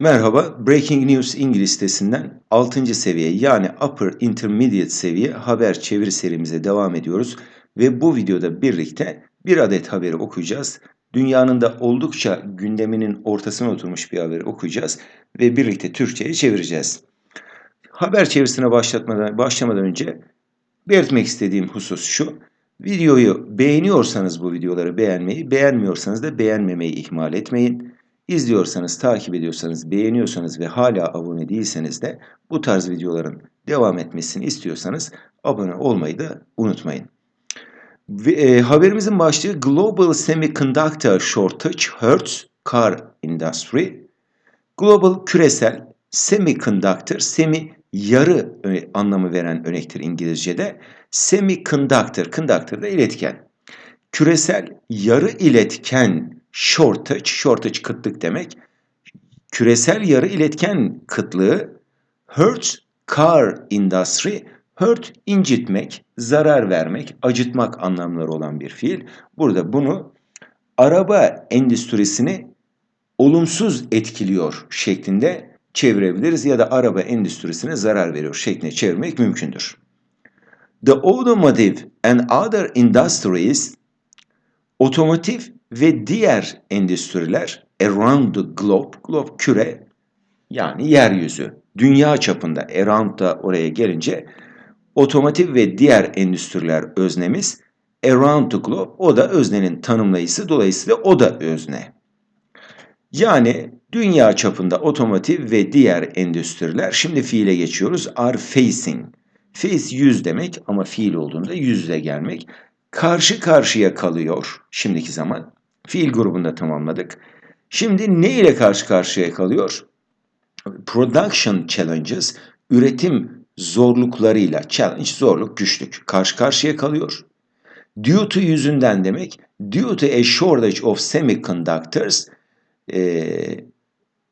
Merhaba, Breaking News İngiliz sitesinden 6. seviye yani Upper Intermediate seviye haber çeviri serimize devam ediyoruz. Ve bu videoda birlikte bir adet haberi okuyacağız. Dünyanın da oldukça gündeminin ortasına oturmuş bir haberi okuyacağız ve birlikte Türkçe'ye çevireceğiz. Haber çevirisine başlatmadan, başlamadan önce belirtmek istediğim husus şu. Videoyu beğeniyorsanız bu videoları beğenmeyi, beğenmiyorsanız da beğenmemeyi ihmal etmeyin. İzliyorsanız, takip ediyorsanız, beğeniyorsanız ve hala abone değilseniz de bu tarz videoların devam etmesini istiyorsanız abone olmayı da unutmayın. Ve, e, haberimizin başlığı Global Semiconductor Shortage Hurts Car Industry. Global küresel semiconductor, semi yarı anlamı veren örnektir İngilizce'de. Semiconductor, conductor da iletken. Küresel yarı iletken shortage, shortage kıtlık demek. Küresel yarı iletken kıtlığı hurts car industry, hurt incitmek, zarar vermek, acıtmak anlamları olan bir fiil. Burada bunu araba endüstrisini olumsuz etkiliyor şeklinde çevirebiliriz ya da araba endüstrisine zarar veriyor şeklinde çevirmek mümkündür. The automotive and other industries otomotiv ve diğer endüstriler around the globe, globe küre yani yeryüzü, dünya çapında around da oraya gelince otomotiv ve diğer endüstriler öznemiz around the globe o da öznenin tanımlayıcısı dolayısıyla o da özne. Yani dünya çapında otomotiv ve diğer endüstriler şimdi fiile geçiyoruz are facing. Face yüz demek ama fiil olduğunda yüzle gelmek karşı karşıya kalıyor şimdiki zaman. Fiil grubunda tamamladık. Şimdi ne ile karşı karşıya kalıyor? Production challenges, üretim zorluklarıyla, challenge zorluk, güçlük karşı karşıya kalıyor. Due to yüzünden demek, due to a shortage of semiconductors, ee,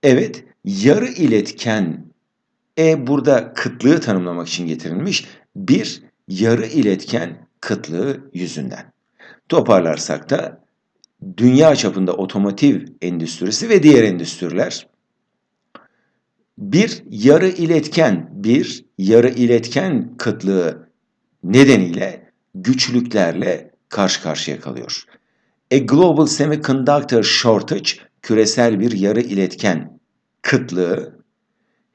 evet yarı iletken, e burada kıtlığı tanımlamak için getirilmiş, bir yarı iletken kıtlığı yüzünden. Toparlarsak da dünya çapında otomotiv endüstrisi ve diğer endüstriler bir yarı iletken, bir yarı iletken kıtlığı nedeniyle güçlüklerle karşı karşıya kalıyor. A global semiconductor shortage, küresel bir yarı iletken kıtlığı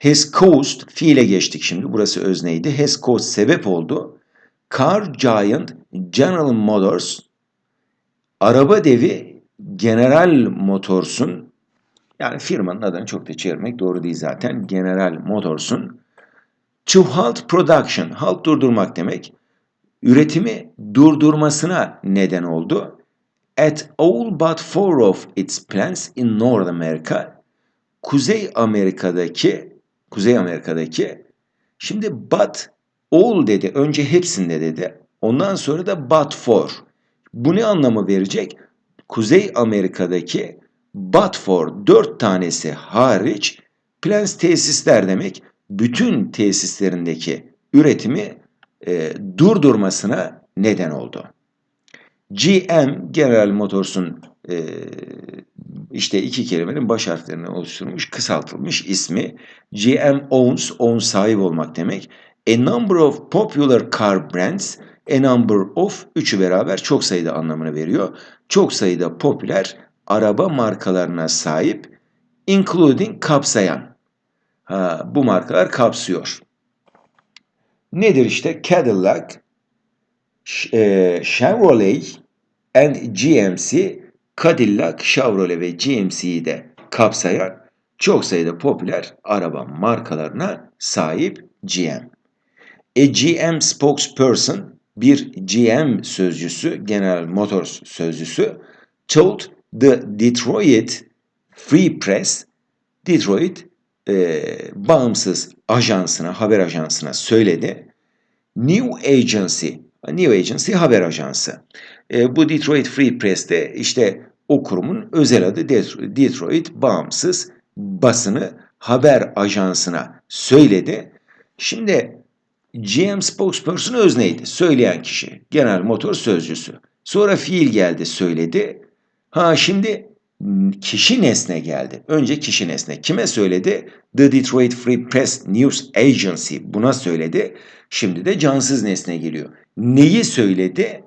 has caused, fiile geçtik şimdi, burası özneydi, has caused sebep oldu. Car Giant General Motors, araba devi General Motors'un yani firmanın adını çok da çevirmek doğru değil zaten. General Motors'un to halt production, halt durdurmak demek, üretimi durdurmasına neden oldu. At all but four of its plants in North America, Kuzey Amerika'daki, Kuzey Amerika'daki, şimdi but all dedi, önce hepsinde dedi, ondan sonra da but for. Bu ne anlamı verecek? Kuzey Amerika'daki but for dört tanesi hariç plants tesisler demek bütün tesislerindeki üretimi e, durdurmasına neden oldu. GM General Motors'un e, işte iki kelimenin baş harflerini oluşturmuş, kısaltılmış ismi. GM owns, own sahip olmak demek. A number of popular car brands, a number of üçü beraber çok sayıda anlamını veriyor. Çok sayıda popüler araba markalarına sahip, including kapsayan. Ha, bu markalar kapsıyor. Nedir işte? Cadillac, e, Chevrolet and GMC, Cadillac, Chevrolet ve GMC'yi de kapsayan çok sayıda popüler araba markalarına sahip GM. A GM spokesperson, bir GM sözcüsü, General Motors sözcüsü, told the Detroit Free Press, Detroit e, bağımsız ajansına, haber ajansına söyledi. New Agency, New Agency haber ajansı. E, bu Detroit Free Press'te işte o kurumun özel adı Detroit Bağımsız Basını Haber Ajansı'na söyledi. Şimdi GM spokesperson özneydi. Söyleyen kişi. Genel motor sözcüsü. Sonra fiil geldi söyledi. Ha şimdi kişi nesne geldi. Önce kişi nesne. Kime söyledi? The Detroit Free Press News Agency buna söyledi. Şimdi de cansız nesne geliyor. Neyi söyledi?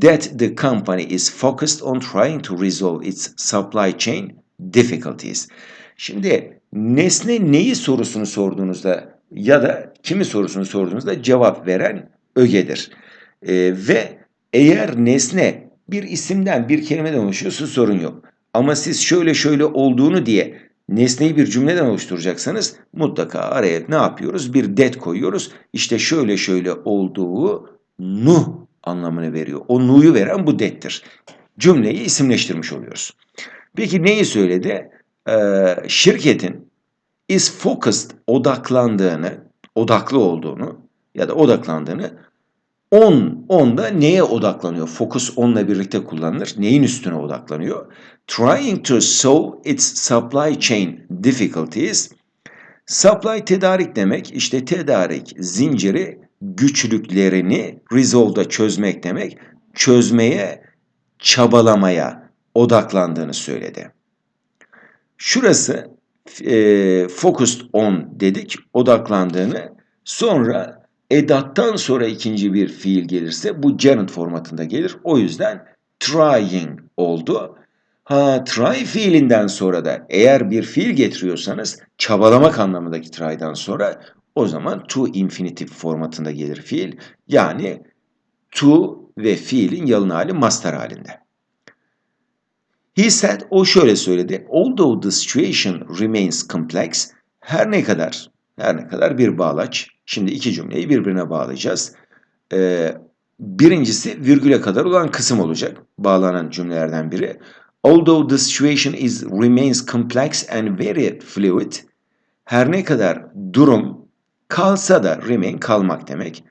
That the company is focused on trying to resolve its supply chain difficulties. Şimdi nesne neyi sorusunu sorduğunuzda ya da kimi sorusunu sorduğunuzda cevap veren ögedir. Ee, ve eğer nesne bir isimden bir kelimeden oluşuyorsa sorun yok. Ama siz şöyle şöyle olduğunu diye nesneyi bir cümleden oluşturacaksanız mutlaka araya ne yapıyoruz? Bir det koyuyoruz. İşte şöyle şöyle olduğu nu anlamını veriyor. O nu'yu veren bu dettir. Cümleyi isimleştirmiş oluyoruz. Peki neyi söyledi? Ee, şirketin is focused odaklandığını, odaklı olduğunu ya da odaklandığını On, on da neye odaklanıyor? Focus onla birlikte kullanılır. Neyin üstüne odaklanıyor? Trying to solve its supply chain difficulties. Supply tedarik demek. İşte tedarik zinciri güçlüklerini resolve'da çözmek demek. Çözmeye, çabalamaya odaklandığını söyledi. Şurası e, focused on dedik, odaklandığını. Sonra edattan sonra ikinci bir fiil gelirse bu gerund formatında gelir. O yüzden trying oldu. Ha try fiilinden sonra da eğer bir fiil getiriyorsanız çabalamak anlamındaki try'dan sonra o zaman to infinitive formatında gelir fiil. Yani to ve fiilin yalın hali master halinde. He said, o şöyle söyledi. Although the situation remains complex, her ne kadar, her ne kadar bir bağlaç, Şimdi iki cümleyi birbirine bağlayacağız. Ee, birincisi virgüle kadar olan kısım olacak. Bağlanan cümlelerden biri. Although the situation is remains complex and very fluid. Her ne kadar durum kalsa da remain kalmak demek.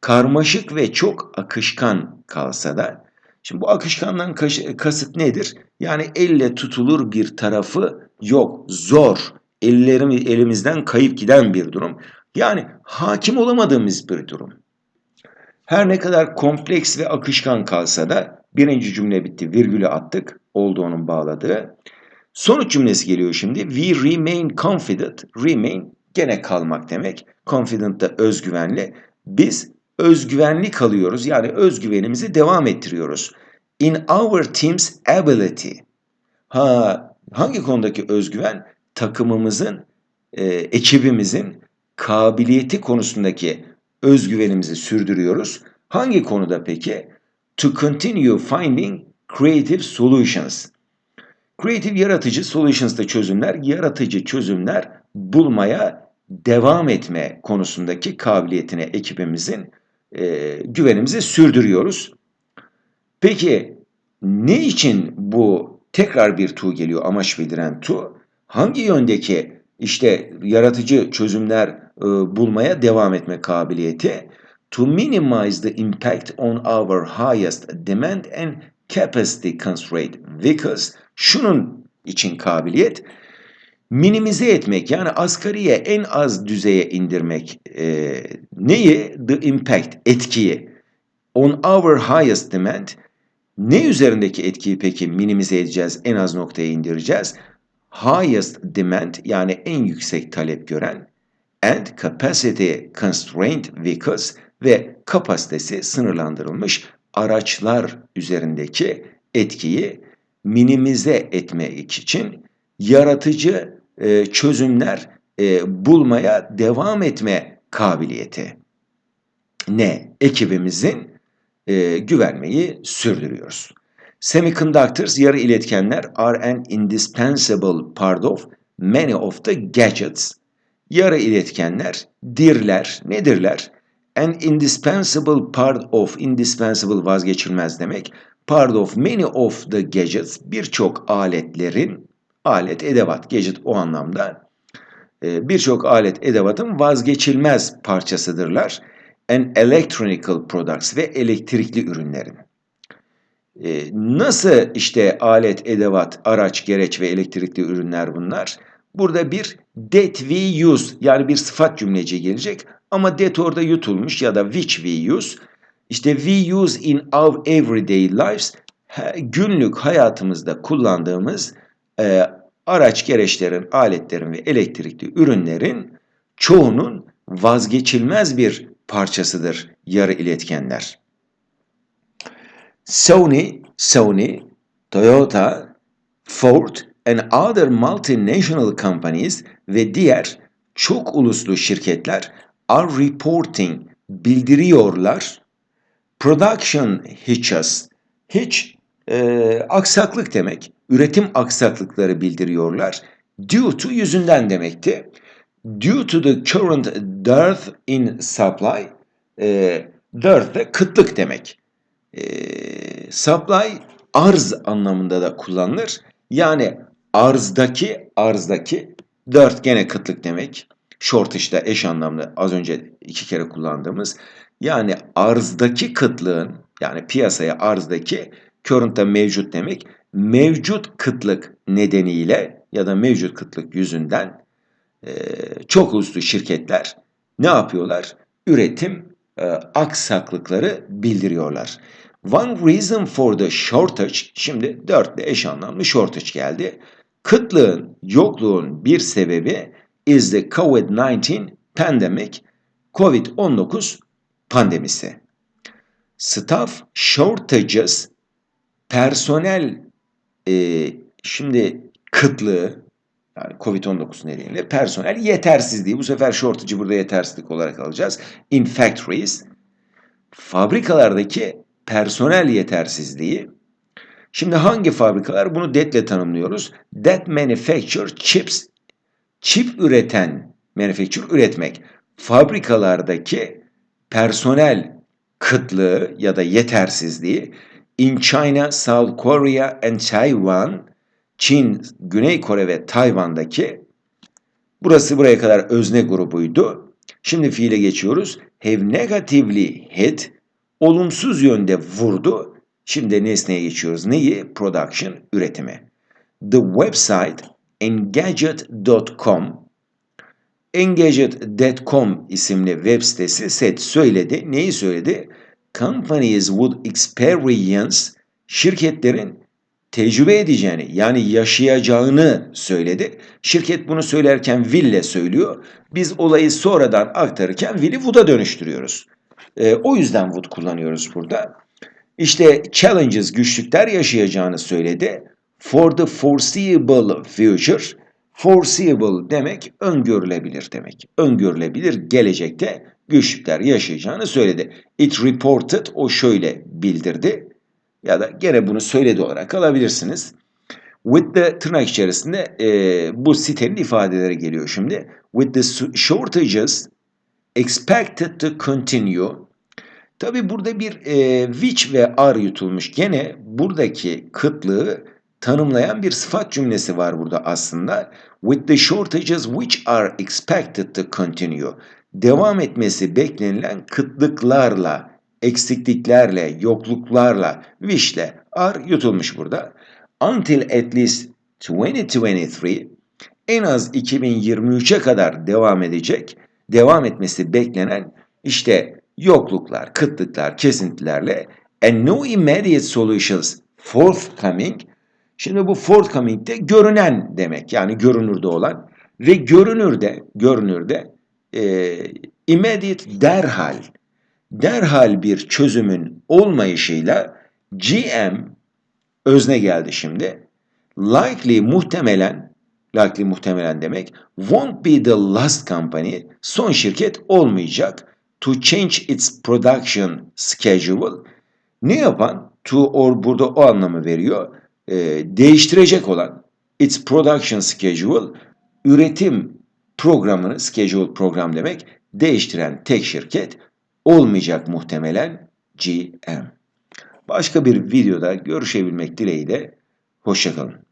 Karmaşık ve çok akışkan kalsa da Şimdi bu akışkandan kasıt nedir? Yani elle tutulur bir tarafı yok. Zor. Ellerimi, elimizden kayıp giden bir durum. Yani hakim olamadığımız bir durum. Her ne kadar kompleks ve akışkan kalsa da birinci cümle bitti, virgülü attık, olduğunun bağladığı. Sonuç cümlesi geliyor şimdi. We remain confident. Remain gene kalmak demek. Confident da özgüvenli. Biz özgüvenli kalıyoruz. Yani özgüvenimizi devam ettiriyoruz. In our team's ability. Ha, hangi konudaki özgüven? Takımımızın, e, ekibimizin kabiliyeti konusundaki özgüvenimizi sürdürüyoruz. Hangi konuda peki? To continue finding creative solutions. Creative yaratıcı solutions da çözümler, yaratıcı çözümler bulmaya devam etme konusundaki kabiliyetine ekibimizin e, güvenimizi sürdürüyoruz. Peki ne için bu tekrar bir tu geliyor amaç bildiren tu? Hangi yöndeki işte yaratıcı çözümler e, bulmaya devam etme kabiliyeti. To minimize the impact on our highest demand and capacity constraint vehicles. Şunun için kabiliyet minimize etmek yani asgariye en az düzeye indirmek e, neyi? The impact, etkiyi. On our highest demand ne üzerindeki etkiyi peki minimize edeceğiz, en az noktaya indireceğiz? Highest demand yani en yüksek talep gören and capacity constrained vehicles ve kapasitesi sınırlandırılmış araçlar üzerindeki etkiyi minimize etmek için yaratıcı e, çözümler e, bulmaya devam etme kabiliyeti. Ne? Ekibimizin e, güvenmeyi sürdürüyoruz. Semiconductors, yarı iletkenler are an indispensable part of many of the gadgets Yarı iletkenler, dirler, nedirler? An indispensable part of, indispensable vazgeçilmez demek. Part of many of the gadgets, birçok aletlerin, alet, edevat, gadget o anlamda, e, birçok alet, edevatın vazgeçilmez parçasıdırlar. And electronical products ve elektrikli ürünlerin. E, nasıl işte alet, edevat, araç, gereç ve elektrikli ürünler bunlar? Burada bir that we use yani bir sıfat cümleci gelecek ama that orada yutulmuş ya da which we use. İşte we use in our everyday lives günlük hayatımızda kullandığımız e, araç gereçlerin, aletlerin ve elektrikli ürünlerin çoğunun vazgeçilmez bir parçasıdır yarı iletkenler. Sony, Sony, Toyota, Ford and other multinational companies ve diğer çok uluslu şirketler are reporting bildiriyorlar. Production hitches. Hitch e, aksaklık demek. Üretim aksaklıkları bildiriyorlar. Due to yüzünden demekti. Due to the current dearth in supply. E, dearth de kıtlık demek. E, supply arz anlamında da kullanılır. Yani arzdaki arzdaki dearth gene kıtlık demek. Shortage'da eş anlamlı az önce iki kere kullandığımız yani arzdaki kıtlığın yani piyasaya arzdaki current'ta mevcut demek mevcut kıtlık nedeniyle ya da mevcut kıtlık yüzünden e, çok uluslu şirketler ne yapıyorlar? Üretim e, aksaklıkları bildiriyorlar. One reason for the shortage, şimdi dörtle eş anlamlı shortage geldi. Kıtlığın, yokluğun bir sebebi is the COVID-19 pandemic, COVID-19 pandemisi. Staff shortages, personel e, şimdi kıtlığı, yani COVID-19 nedeniyle personel yetersizliği, bu sefer shortage'ı burada yetersizlik olarak alacağız. In factories, fabrikalardaki personel yetersizliği, Şimdi hangi fabrikalar? Bunu THAT'le tanımlıyoruz. That manufacture chips çip üreten, manufacture üretmek, fabrikalardaki personel kıtlığı ya da yetersizliği in China, South Korea and Taiwan, Çin, Güney Kore ve Tayvan'daki burası buraya kadar özne grubuydu. Şimdi fiile geçiyoruz. Have negatively hit, olumsuz yönde vurdu. Şimdi nesneye geçiyoruz. Neyi? Production, üretimi. The website Engadget.com Engadget.com isimli web sitesi set söyledi. Neyi söyledi? Companies would experience şirketlerin tecrübe edeceğini yani yaşayacağını söyledi. Şirket bunu söylerken will'le söylüyor. Biz olayı sonradan aktarırken will'i would'a dönüştürüyoruz. E, o yüzden would kullanıyoruz burada. İşte challenges, güçlükler yaşayacağını söyledi for the foreseeable future. Foreseeable demek öngörülebilir demek. Öngörülebilir gelecekte güçlükler yaşayacağını söyledi. It reported o şöyle bildirdi ya da gene bunu söyledi olarak alabilirsiniz. With the tırnak içerisinde e, bu sitenin ifadeleri geliyor şimdi. With the shortages expected to continue. Tabi burada bir e, which ve are yutulmuş. Gene buradaki kıtlığı tanımlayan bir sıfat cümlesi var burada aslında. With the shortages which are expected to continue. Devam etmesi beklenilen kıtlıklarla, eksikliklerle, yokluklarla, wish'le are yutulmuş burada. Until at least 2023 en az 2023'e kadar devam edecek, devam etmesi beklenen işte yokluklar, kıtlıklar, kesintilerle and no immediate solutions forthcoming Şimdi bu forthcoming de görünen demek. Yani görünürde olan ve görünürde görünürde e, immediate derhal derhal bir çözümün olmayışıyla GM özne geldi şimdi. Likely muhtemelen likely muhtemelen demek won't be the last company son şirket olmayacak to change its production schedule. Ne yapan? To or burada o anlamı veriyor. E, değiştirecek olan its production schedule üretim programını schedule program demek değiştiren tek şirket olmayacak muhtemelen GM. Başka bir videoda görüşebilmek dileğiyle hoşçakalın.